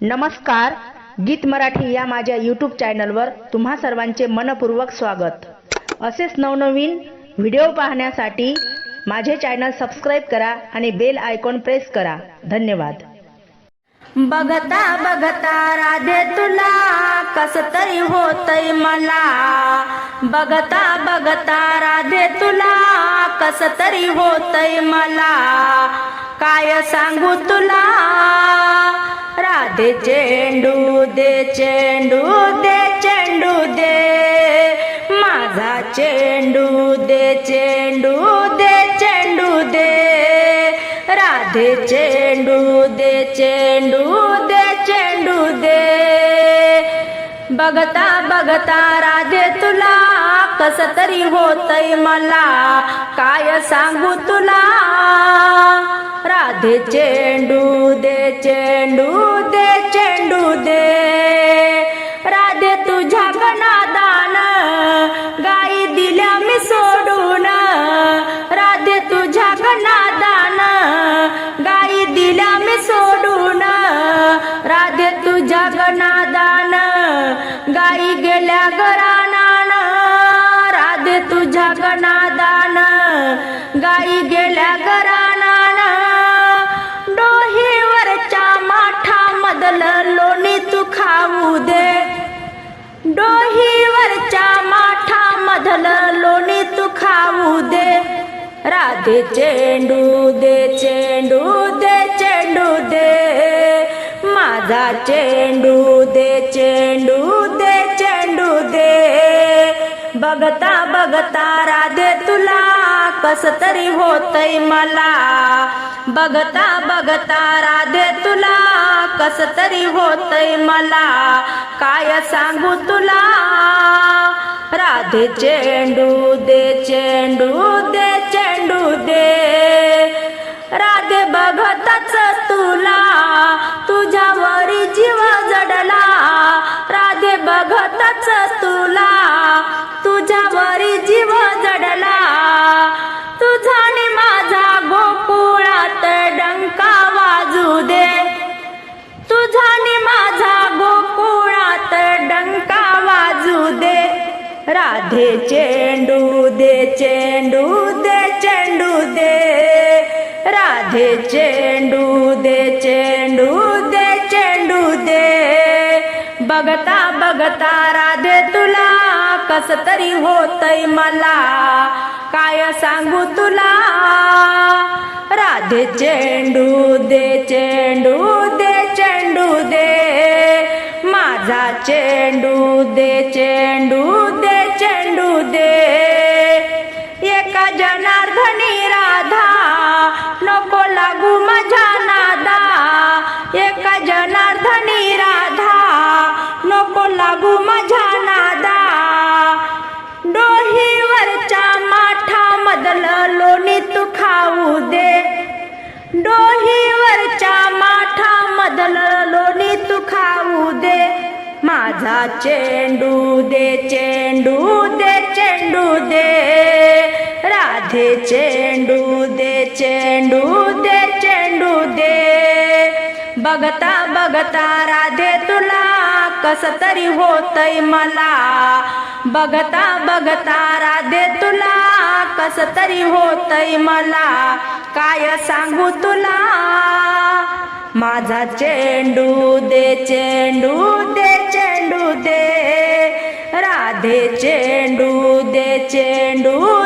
नमस्कार गीत मराठी या माझ्या यूट्यूब चॅनलवर तुम्हा सर्वांचे मनपूर्वक स्वागत. असेच नवनवीन व्हिडिओ पाहण्यासाठी माझे चॅनल सबस्क्राईब करा आणि बेल आयकॉन प्रेस करा. धन्यवाद. बघता बघता राधे तुला कस तरी होतय मला. बघता बघता राधे तुला कस तरी होतय मला. काय सांगू तुला? राधे चेंडू दे चेंडू दे चेंडू दे. माझा चेंडू दे चेंडू दे चेंडू दे. राधे चेंडू दे चेंडू दे चेंडू दे. बघता बघता राधे तुला कस तरी होतय मला. काय सांगू तुला? राधे चेंडू दे चेंडू दे चेंडू दे. राधे तुझ्या गणादान गाई दिल्या मी सोडून. राधे तुझ्या गणादान गाई दिल्या मी सोडून. राधे तुझ्या गणादान गाई गेल्या घरानान. राधे तुझ्या गणादान गाई गेल्या घरानान डोहीवरच्या माठा मधल लोणी तू खाऊ दे. राधे चेंडू दे चेंडू दे चेंडू दे. माझा चेंडू दे चेंडू दे चेंडू दे. बघता बघता राधे तुला कस तरी होतय मला. बघता बघता राधे तुला कस तरी होतय मला. काय सांगू तुला? राधे चेंडू दे चेंडू दे चेंडू दे. राधे बघतच राधे चेंडू दे चेंडू दे चेंडू दे. राधे चेंडू दे चेंडू दे चेंडू दे. बघता बघता राधे तुला कस तरी होतय मला. काय सांगू तुला? राधे चेंडू दे चेंडू दे चेंडू दे. माझा चेंडू दे चेंडू दे. चेंडू धनी राधा नको लागू माझ्या नादा. डोहीवरच्या माठा मधलं लोणी तू खाऊ दे. डोहीवरच्या माठा मधलं लोणी तू खाऊ दे. माझा चेंडू दे चेंडू दे चेंडू दे. राधे चेंडू दे चेंडू दे. बघता बघता राधे तुला कस तरी होतय मला. बघता बघता राधे तुला कस तरी होतय मला. काय सांगू तुला? माझा चेंडू दे चेंडू दे चेंडू दे. राधे चेंडू दे चेंडू